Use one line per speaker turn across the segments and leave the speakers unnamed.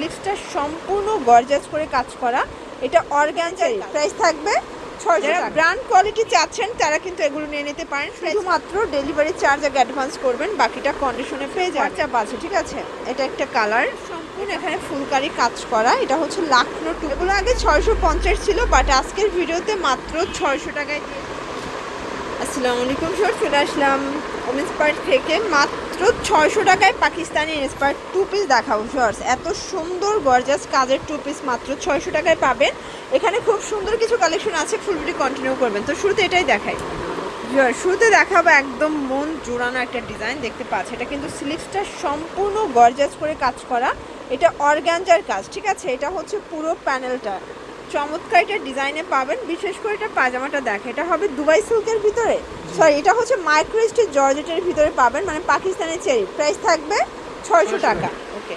স্লিভসটা সম্পূর্ণ গর্জাস করে কাজ করা। এটা অর্গানজারি প্রাইস থাকবে যারা ব্র্যান্ড কোয়ালিটি চাচ্ছেন তারা কিন্তু এগুলো নিয়ে নিতে পারেন। শুধুমাত্র ডেলিভারি চার্জ আগে অ্যাডভান্স করবেন বাকিটা কন্ডিশনে পেয়ে যাবেন। চাপ আছে ঠিক আছে? এটা একটা কালার সম্পূর্ণ এখানে ফুলকারি কাজ করা। এটা হচ্ছে লাখনো টু এগুলো আগে ছয়শো পঞ্চাশ ছিল বাট আজকের ভিডিওতে মাত্র ছয়শো টাকায় আসসালামু আলাইকুম স্যার চলে আসলাম। পার্ক থেকে মাত্র ছয়শো টাকায় পাকিস্তানি ইন্সপায়ার টু পিস দেখাবো শর্টস এত সুন্দর গর্জাস কাজের টু পিস মাত্র ছয়শো টাকায় পাবেন। এখানে খুব সুন্দর কিছু কালেকশন আছে ফুল ভিডিও কন্টিনিউ করবেন। তো শুরুতে এটাই দেখাই। শুরুতে দেখাবো একদম মন জোড়ানো একটা ডিজাইন দেখতে পাচ্ছি এটা কিন্তু স্লিভসটা সম্পূর্ণ গর্জাস করে কাজ করা। এটা অর্গানজার কাজ, ঠিক আছে? এটা হচ্ছে পুরো প্যানেলটা চমৎকার এটা ডিজাইনে পাবেন বিশেষ করে এটা পাজামাটা দেখে। এটা হবে দুবাই সিল্কের ভিতরে। সরি এটা হচ্ছে মাইক্রোস্টের জর্জেটের ভিতরে পাবেন মানে পাকিস্তানের চেরি। প্রাইস থাকবে ছয়শো টাকা। ওকে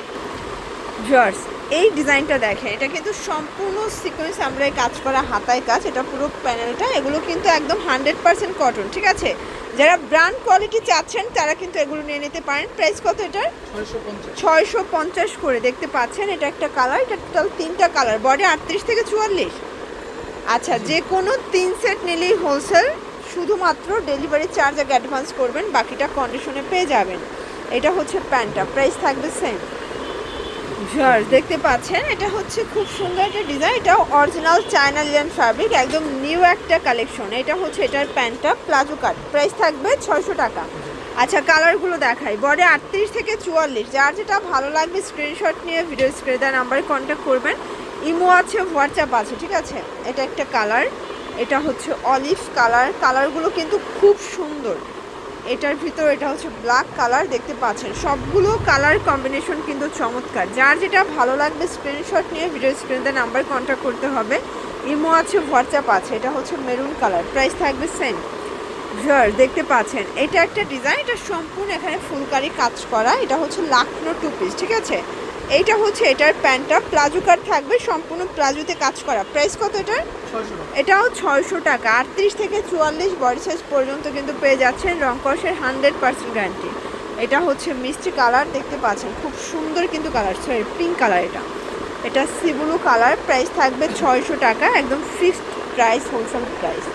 জর্জ এই ডিজাইনটা দেখেন এটা কিন্তু সম্পূর্ণ সিকোয়েন্স আমরা এই কাজ করা হাতায় কাজ এটা পুরো প্যানেলটা এগুলো কিন্তু একদম হান্ড্রেড পার্সেন্ট কটন ঠিক আছে? যারা ব্র্যান্ড কোয়ালিটি চাচ্ছেন তারা কিন্তু এগুলো নিয়ে নিতে পারেন। প্রাইস কত এটার? ছয়শো পঞ্চাশ। করে দেখতে পাচ্ছেন এটা একটা কালার এটা টোটাল তিনটা কালার বডি আটত্রিশ থেকে চুয়াল্লিশ। আচ্ছা যে কোনো তিন সেট নিলেই হোলসেল শুধুমাত্র ডেলিভারি চার্জ আগে অ্যাডভান্স করবেন বাকিটা কন্ডিশনে পেয়ে যাবেন। এটা হচ্ছে প্যান্টটা প্রাইস থাকবে সেম জার্স দেখতে পাচ্ছেন, এটা হচ্ছে খুব সুন্দর একটা ডিজাইন এটা অরিজিনাল চায়না লিয়ান ফ্যাব্রিক একদম নিউ একটা কালেকশন এটা হচ্ছে এটার প্যান্টটা প্লাজো কাট প্রাইস থাকবে ছয়শো টাকা। আচ্ছা কালারগুলো দেখাই বডি আটত্রিশ থেকে চুয়াল্লিশ, যার যেটা ভালো লাগবে স্ক্রিনশট নিয়ে ভিডিও স্ক্রিনে দেওয়ার নাম্বারে কন্ট্যাক্ট করবেন। ইমো আছে হোয়াটসঅ্যাপ আছে, ঠিক আছে? এটা একটা কালার এটা হচ্ছে অলিভ কালার কালারগুলো কিন্তু খুব সুন্দর। এটার ভিতর এটা হচ্ছে ব্ল্যাক কালার দেখতে পাচ্ছেন। সবগুলো কালার কম্বিনেশন কিন্তু চমৎকার। যার যেটা ভালো লাগবে স্ক্রিনশট নিয়ে ভিডিও স্ক্রিনতে নাম্বার কন্ট্যাক্ট করতে হবে। ইমো আছে হোয়াটসঅ্যাপ আছে, এটা হচ্ছে মেরুন কালার প্রাইস থাকবে সেম ভিওর দেখতে পাচ্ছেন, এটা একটা ডিজাইন এটা সম্পূর্ণ এখানে ফুলকারি কাজ করা। এটা হচ্ছে লাখনো টু পিস ঠিক আছে? এইটা হচ্ছে এটার প্যান্টটা প্লাজো কাট থাকবে সম্পূর্ণ প্লাজোতে কাজ করা। প্রাইস কত এটার? এটাও ছয়শো টাকা। আটত্রিশ থেকে চুয়াল্লিশ বডি সাইজ পর্যন্ত কিন্তু পেয়ে যাচ্ছেন রংকসের হান্ড্রেড পার্সেন্ট গ্যারান্টি এটা হচ্ছে মিষ্টি কালার দেখতে পাচ্ছেন খুব সুন্দর কিন্তু কালার সরি পিঙ্ক কালার এটা। এটা সিবুলু কালার প্রাইস থাকবে ছয়শো টাকা একদম ফিক্সড প্রাইস হোলসেল প্রাইস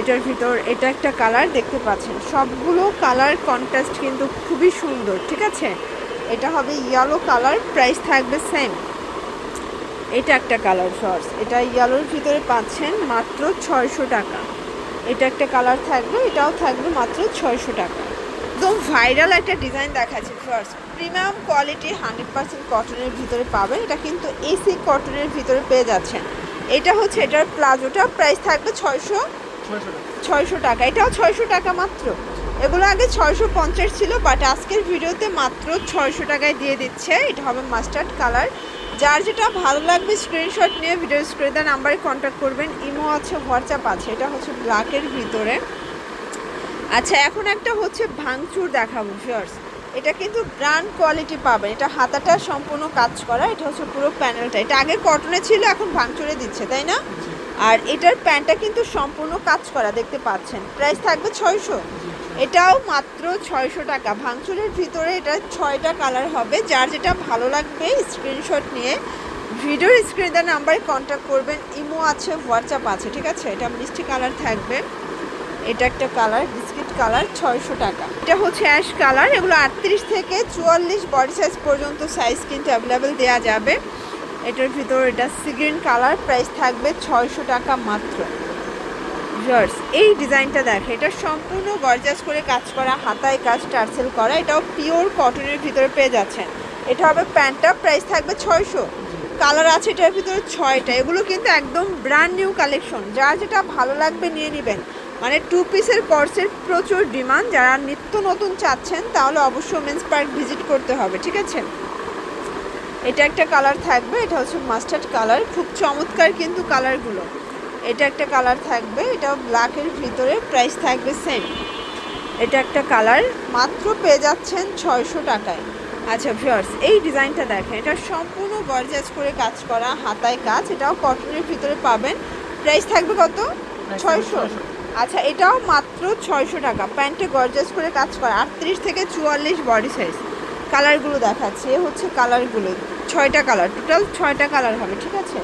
এটার ভিতর এটা একটা কালার দেখতে পাচ্ছেন সবগুলো কালার কন্ট্রাস্ট কিন্তু খুবই সুন্দর ঠিক আছে? এটা হবে ইয়েলো কালার প্রাইস থাকবে সেম এটা একটা কালার শর্টস এটা ইয়েলোর ভিতরে পাচ্ছেন মাত্র ছয়শো টাকা। এটা একটা কালার থাকবে এটাও থাকবে মাত্র ছয়শো টাকা। একদম ভাইরাল একটা ডিজাইন দেখাচ্ছে shorts premium quality hundred percent কটনের ভিতরে পাবেন এটা কিন্তু এসি কটনের ভিতরে পেয়ে যাচ্ছেন। এটা হচ্ছে এটার প্লাজোটা প্রাইস থাকবে ছয়শো ছয়শো টাকা এটাও ছয়শো টাকা মাত্র। এগুলো আগে ছয়শো পঞ্চাশ ছিল বাট আজকের ভিডিওতে মাত্র ছয়শো টাকায় দিয়ে দিচ্ছে। এটা হবে মাস্টার্ড কালার যার যেটা ভালো লাগবে স্ক্রিনশট নিয়ে ভিডিও স্ক্রিনে নাম্বারে কন্ট্যাক্ট করবেন। ইমো আছে হোয়াটসঅ্যাপ আছে এটা হচ্ছে ব্ল্যাকের ভিতরে। আচ্ছা এখন একটা হচ্ছে ভাঙচুর দেখাবো ফিয়ার্স এটা কিন্তু ব্র্যান্ড কোয়ালিটি পাবেন। এটা হাতাটা সম্পূর্ণ কাজ করা এটা হচ্ছে পুরো প্যানেলটা এটা আগে কটনে ছিল এখন ভাঙচুরে দিচ্ছে তাই না? আর এটার প্যান্টটা কিন্তু সম্পূর্ণ কাজ করা দেখতে পাচ্ছেন। প্রাইস থাকবে ছয়শো। এটাও মাত্র ছয়শো টাকা। ভাঙচুরের ভিতরে এটা ছয়টা কালার হবে। যার যেটা ভালো লাগবে স্ক্রিনশট নিয়ে ভিডিওর স্ক্রিনে নাম্বারে কন্ট্যাক্ট করবেন। ইমো আছে হোয়াটসঅ্যাপ আছে, ঠিক আছে? এটা মিষ্টি কালার থাকবে। এটা একটা কালার বিস্কিট কালার ছয়শো টাকা। এটা হচ্ছে অ্যাশ কালার এগুলো আটত্রিশ থেকে চুয়াল্লিশ বডি সাইজ পর্যন্ত সাইজ কিন্তু অ্যাভেলেবেল দেওয়া যাবে। এটার ভিতর এটা সিগ্রিন কালার প্রাইস থাকবে ছয়শো টাকা মাত্র। জার্স এই ডিজাইনটা দেখে, এটা সম্পূর্ণ গর্জাস করে কাজ করা, হাতায় কাজ, টার্সেল করা, এটাও পিওর কটনের ভিতরে পেয়ে যাচ্ছেন। এটা হবে প্যান্টটা, প্রাইস থাকবে ছয়শো। কালার আছে এটার ভিতরে ছয়টা, এগুলো কিন্তু একদম ব্র্যান্ড নিউ কালেকশন যার যেটা ভালো লাগবে নিয়ে নেবেন। মানে টু পিসের কোর্সের প্রচুর ডিমান্ড যারা নিত্য নতুন চাচ্ছেন, তাহলে অবশ্যই মেন্স পার্ক ভিজিট করতে হবে, ঠিক আছে? এটা একটা কালার থাকবে, এটা হচ্ছে মাস্টার্ড কালার খুব চমৎকার কিন্তু কালারগুলো এটা একটা কালার থাকবে এটাও ব্ল্যাকের ভিতরে প্রাইস থাকবে সেম এটা একটা কালার মাত্র পেয়ে যাচ্ছেন ছয়শো টাকায়। আচ্ছা ভিউয়ার্স এই ডিজাইনটা দেখেন এটা সম্পূর্ণ গর্জাস করে কাজ করা হাতায় কাজ এটাও কটনের ভিতরে পাবেন। প্রাইস থাকবে কত? ছয়শো। আচ্ছা এটাও মাত্র ছয়শো টাকা। প্যান্টে গর্জাস করে কাজ করা আটত্রিশ থেকে চুয়াল্লিশ বডি সাইজ কালারগুলো দেখাচ্ছে হচ্ছে কালারগুলো ছয়টা কালার টোটাল ছয়টা কালার হবে ঠিক আছে?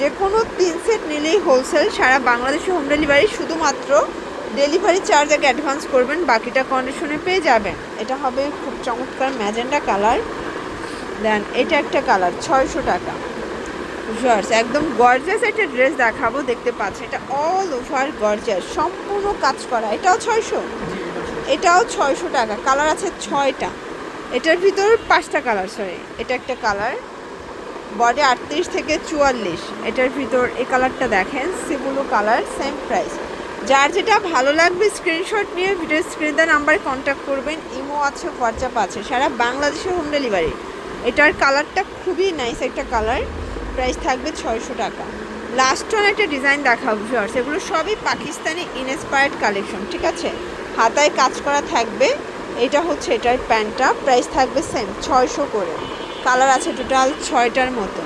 যে কোনো তিন সেট নিলেই হোলসেল সারা বাংলাদেশে হোম ডেলিভারি শুধুমাত্র ডেলিভারি চার্জ আগে অ্যাডভান্স করবেন, বাকিটা কন্ডিশনে পেয়ে যাবেন। এটা হবে খুব চমৎকার ম্যাজেন্ডা কালার দেন এটা একটা কালার ছয়শো টাকা। জার্স একদম গর্জাস একটা ড্রেস দেখাবো, দেখতে পাচ্ছেন, এটা অল ওভার গর্জাস সম্পূর্ণ কাজ করা। এটাও ছয়শো? এটাও ছয়শো টাকা কালার আছে ছয়টা। এটার ভিতর পাঁচটা কালার সরি এটা একটা কালার বডি আটত্রিশ থেকে চুয়াল্লিশ। এটার ভিতর এই কালারটা দেখেন সিবুলো কালার সেম প্রাইস যার যেটা ভালো লাগবে স্ক্রিনশট নিয়ে ভিডিও স্ক্রিনে নাম্বারে কন্ট্যাক্ট করবেন। ইমো আছে হোয়াটসঅ্যাপ আছে, সারা বাংলাদেশে হোম ডেলিভারি এটার কালারটা খুবই নাইস একটা কালার প্রাইস থাকবে ছয়শো টাকা। লাস্ট ওয়ান একটা ডিজাইন দেখাবো ভিউয়ার্স এগুলো সবই পাকিস্তানি ইনস্পায়ার্ড কালেকশন ঠিক আছে? হাতায় কাজ করা থাকবে। এটা হচ্ছে এটার প্যান্টটা। প্রাইস থাকবে সেম ছয়শো করে। কালার আছে টোটাল ছয়টার মতো।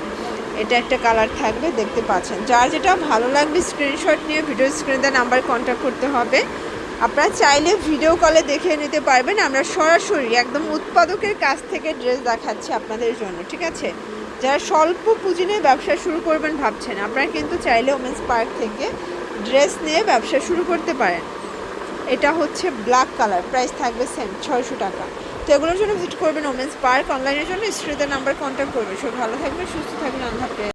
এটা একটা কালার থাকবে, দেখতে পাচ্ছেন। যার যেটা ভালো লাগবে স্ক্রিনশট নিয়ে ভিডিও স্ক্রিনে নাম্বার কন্ট্যাক্ট করতে হবে। আপনারা চাইলে ভিডিও কলে দেখে নিতে পারবেন। আমরা সরাসরি একদম উৎপাদকের কাছ থেকে ড্রেস দেখাচ্ছি আপনাদের জন্য, ঠিক আছে? যারা স্বল্প পুঁজি নিয়ে ব্যবসা শুরু করবেন ভাবছেন, আপনারা কিন্তু চাইলে ওমেন্স পার্ক থেকে ড্রেস নিয়ে ব্যবসা শুরু করতে পারেন। এটা হচ্ছে ব্ল্যাক কালার প্রাইস থাকবে সেম ছয়শো টাকা। তো এগুলোর জন্য ভিজিট করবেন ওমেন্স পার্ক, অনলাইনের জন্য স্ত্রীদের নাম্বার কন্ট্যাক্ট করবেন। সব ভালো থাকবে সুস্থ থাকবেন, আল্লাহ